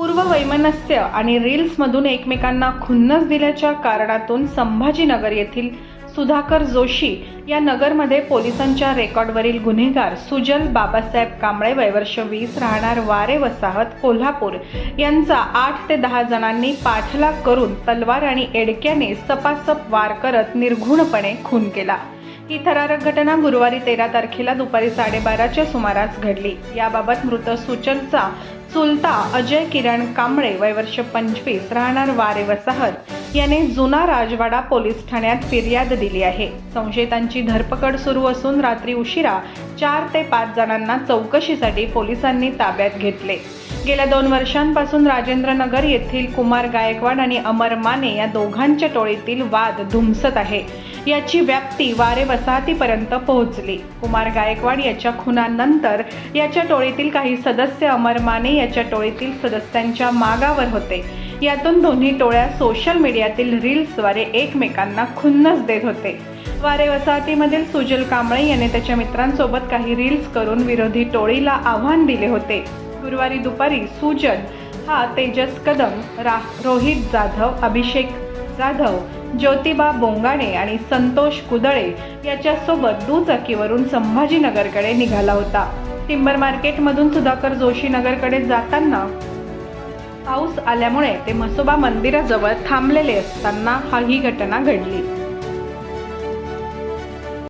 पूर्व वैमनस्य आणि रील्समधून एकमेकांना खुन्नस दिल्याच्या कारणातून संभाजीनगर येथील सुधाकर जोशी या नगरमध्ये पोलिसांच्या रेकॉर्डवरील गुन्हेगार सुजल बाबासाहेब कांबळे वयवर्ष वीस राहणार वारे वसाहत कोल्हापूर यांचा आठ ते दहा जणांनी पाठलाग करून तलवार आणि एडक्याने सपासप वार करत निर्घुणपणे खून केला. ही थरारक घटना गुरुवारी तेरा तारखेला दुपारी साडेबाराच्या सुमारास घडली. याबाबत मृत सुचलचा चुलता अजय किरण कांबळे वयवर्ष पंचवीस राहणार वारे वसाहत याने जुना राजवाडा पोलीस ठाण्यात फिर्याद दिली आहे. संशयितांची धरपकड सुरू असून रात्री उशिरा चार ते पाच जणांना चौकशीसाठी पोलिसांनी ताब्यात घेतले. गेल्या दोन वर्षांपासून राजेंद्रनगर येथील कुमार गायकवाड आणि अमर माने या दोघांच्या टोळीतील वाद धुमसत आहे. याची व्याप्ती वारे वसाहतीपर्यंत पोहोचली. कुमार गायकवाड याच्या खुनानंतर याच्या टोळीतील काही सदस्य अमर माने याच्या टोळीतील सदस्यांच्या मागावर होते. यातून दोन्ही टोळ्या सोशल मीडियातील रील्सद्वारे एकमेकांना खुन्नस देत होते. वारे वसाहतीमधील सुजल कांबळे याने त्याच्या मित्रांसोबत काही रील्स करून विरोधी टोळीला आव्हान दिले होते. गुरुवारी दुपारी सुजल हा तेजस कदम रा रोहित जाधव अभिषेक जाधव ज्योतिबा बोंगाणे आणि संतोष कुदळे याच्यासोबत दुचाकीवरून संभाजीनगरकडे निघाला होता. टिंबर मार्केटमधून सुधाकर जोशी नगरकडे जाताना पाऊस आल्यामुळे ते म्हसोबा मंदिराजवळ थांबलेले असताना हा ही घटना घडली.